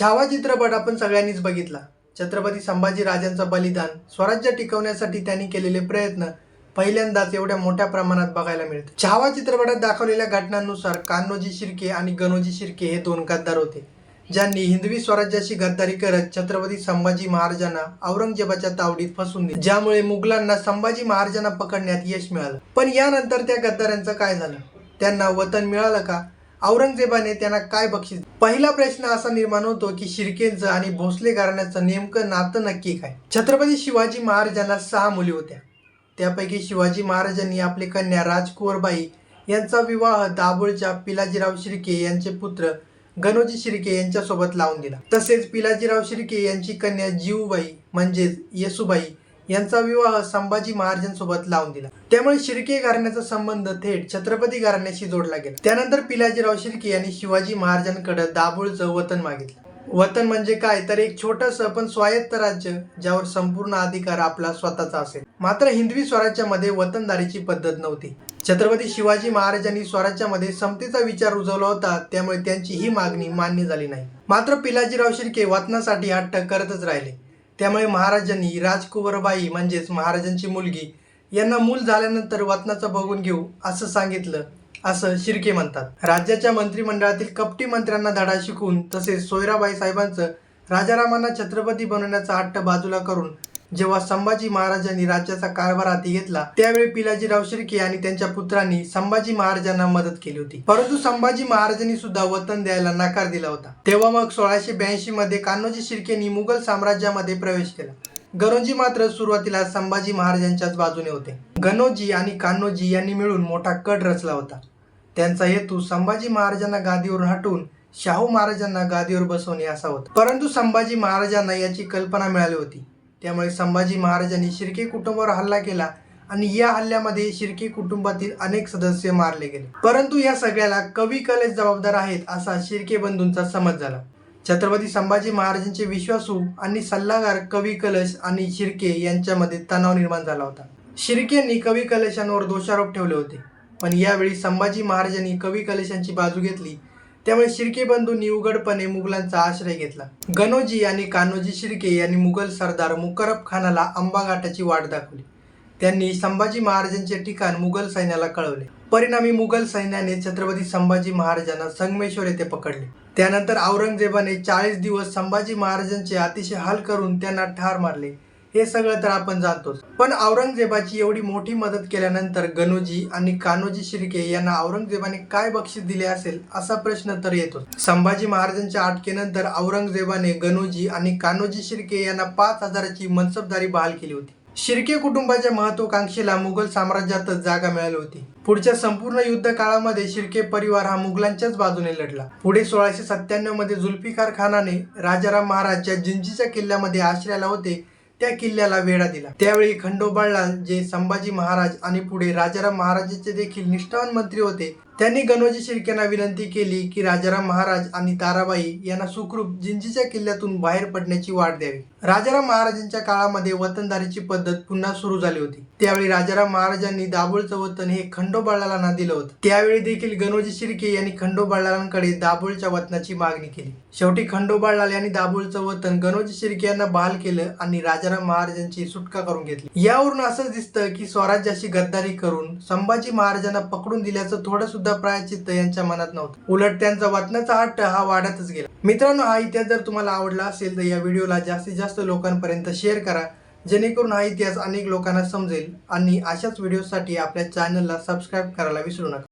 छावा चित्रपट आपण सगळ्यांनीच बघितला. छत्रपती संभाजी राजांचं बलिदान स्वराज्य टिकवण्यासाठी त्यांनी केलेले प्रयत्न पहिल्यांदाच एवढ्या मोठ्या प्रमाणात बघायला मिळते. छावा चित्रपटात दाखवलेल्या घटनांनुसार कान्होजी शिर्के आणि गणोजी शिर्के हे दोन गद्दार होते ज्यांनी हिंदवी स्वराज्याची गद्दारी करत छत्रपती संभाजी महाराजांना औरंगजेबाच्या तावडीत फसवून दिले. ज्यामुळे मुघलांना संभाजी महाराजांना पकडण्यात यश मिळालं. पण यानंतर त्या गद्दारांचं काय झालं? त्यांना वतन मिळालं का? औरंगजेबाने त्यांना काय बक्षीस पहिला प्रश्न असा निर्माण होतो की शिर्केंचं आणि भोसले घराण्याचं नेमकं नातं नक्की काय? छत्रपती शिवाजी महाराजांना सहा मुली होत्या. त्यापैकी शिवाजी महाराजांनी आपली कन्या राजकुवरबाई यांचा विवाह दाभोळच्या पिलाजीराव शिर्के यांचे पुत्र गणोजी शिर्के यांच्यासोबत लावून दिला. तसेच पिलाजीराव शिर्के यांची कन्या जीवबाई म्हणजेच येसुबाई यांचा विवाह संभाजी महाराजांसोबत लावून दिला. त्यामुळे शिर्के घराण्याचा संबंध थेट छत्रपती घराण्याशी जोडला गेला. त्यानंतर पिलाजीराव शिर्के यांनी शिवाजी महाराजांकडे दाभोळचं वतन मागितलं. वतन म्हणजे काय? तर एक छोटस पण स्वायत्त राज्य ज्यावर संपूर्ण अधिकार आपला स्वतःचा असेल. मात्र हिंदवी स्वराज्यामध्ये वतनदारीची पद्धत नव्हती. छत्रपती शिवाजी महाराजांनी स्वराज्यामध्ये समतेचा विचार रुजवला होता त्यामुळे त्यांची ही मागणी मान्य झाली नाही. मात्र पिलाजीराव शिर्के वतनासाठी हट्ट करतच राहिले. त्यामुळे महाराजांनी राजकुवरबाई म्हणजेच महाराजांची मुलगी यांना मूल झाल्यानंतर वतनाचं बघून घेऊ असं सांगितलं असं शिर्के म्हणतात. राज्याच्या मंत्रिमंडळातील कपटी मंत्र्यांना धडा शिकवून तसेच सोयराबाई साहेबांचं राजारामांना छत्रपती बनवण्याचा हट्ट बाजूला करून जेव्हा संभाजी महाराजांनी राज्याचा कारभार हाती घेतला त्यावेळी पिलाजीराव शिर्के आणि त्यांच्या पुत्रांनी संभाजी महाराजांना मदत केली होती. परंतु संभाजी महाराजांनी सुद्धा वतन द्यायला नकार दिला होता. तेव्हा मग सोळाशे ब्याऐंशी मध्ये कान्होजी शिर्केनी मुघल साम्राज्यामध्ये प्रवेश केला. गणोजी मात्र सुरुवातीला संभाजी महाराजांच्याच बाजूने होते. गणोजी आणि कान्होजी यांनी मिळून मोठा कट रचला होता. त्यांचा हेतू संभाजी महाराजांना गादीवरून हटवून शाहू महाराजांना गादीवर बसवणे असा होता. परंतु संभाजी महाराजांना याची कल्पना मिळाली होती. त्यामुळे संभाजी महाराजांनी शिर्के कुटुंबावर हल्ला केला आणि या हल्ल्यामध्ये शिर्के कुटुंबातील अनेक सदस्य मारले गेले. परंतु या सगळ्याला कवी कलेश जबाबदार आहेत असा शिर्के बंधूंचा समज झाला. छत्रपती संभाजी महाराजांचे विश्वासू आणि सल्लागार कवी कलश आणि शिर्के यांच्यामध्ये तणाव निर्माण झाला होता. शिर्केंनी कवी कलशांवर दोषारोप ठेवले होते. पण यावेळी संभाजी महाराजांनी कवी कलशांची बाजू घेतली त्यामुळे शिर्के बंधूंनी उघडपणे मुघलांचा आश्रय घेतला. गणोजी आणि कान्होजी शिर्के यांनी मुघल सरदार मुकरब खानाला अंबाघाटाची वाट दाखवली. त्यांनी संभाजी महाराजांचे ठिकाण मुघल सैन्याला कळवले. परिणामी मुघल सैन्याने छत्रपती संभाजी महाराजांना संगमेश्वर येथे पकडले. त्यानंतर औरंगजेबाने चाळीस दिवस संभाजी महाराजांचे अतिशय हाल करून त्यांना ठार मारले. हे सगळं तर आपण जाणतोच. पण औरंगजेबाची एवढी मोठी मदत केल्यानंतर गणोजी आणि कान्होजी शिर्के यांना औरंगजेबाने काय बक्षीस दिले असेल असा प्रश्न तर येतो संभाजी महाराजांच्या अटकेनंतर औरंगजेबाने गणोजी आणि कान्होजी शिर्के यांना पाच हजाराची मनसबदारी बहाल केली होती. शिर्के कुटुंबाच्या महत्वाकांक्षेला मुघल साम्राज्यातच जागा मिळाली होती. पुढच्या संपूर्ण युद्ध काळामध्ये शिर्के परिवार हा मुघलांच्याच बाजूने लढला. पुढे सोळाशे सत्त्याण्णवमध्ये जुल्फिकार खानाने राजाराम महाराज ज्या जिंजीच्या किल्ल्यामध्ये आश्रयाला होते. त्या किल्ल्याला वेढा दिला. त्यावेळी खंडोबाला जे संभाजी महाराज आणि पुढे राजाराम महाराजांचे देखील निष्ठावान मंत्री होते त्यांनी गणोजी शिर्केंना विनंती केली की राजाराम महाराज आणि ताराबाई यांना सुखरूप जिंजीच्या किल्ल्यातून बाहेर पडण्याची वाट द्यावी. राजाराम महाराजांच्या काळामध्ये वतनदारीची पद्धत पुन्हा सुरू झाली होती. त्यावेळी राजाराम महाराजांनी दाभोळचं वतन हे खंडोबाळालांना दिलं होतं. त्यावेळी देखील गणोजी शिर्के यांनी खंडोबाळालांकडे दाभोळच्या वतनाची मागणी केली. शेवटी खंडोबाळलाल यांनी दाभोळचं वतन गणोजी शिर्के यांना बहाल केलं आणि राजाराम महाराजांची सुटका करून घेतली. यावरून असं दिसतं की स्वराज्याशी गद्दारी करून संभाजी महाराजांना पकडून दिल्याचं थोडं सुद्धा प्रायचित्त यांच्या मनात नव्हतं. उलट त्यांचा वतनाचा हट्ट हा वाढतच गेला. मित्रांनो हा इतिहास जर तुम्हाला आवडला असेल तर या व्हिडिओला जास्तीत जास्त लोकांपर्यंत शेअर करा. जेणेकरून हा इतिहास अनेक लोकांना समजेल. आणि अशाच व्हिडिओसाठी आपल्या चॅनलला सबस्क्राईब करायला विसरू नका.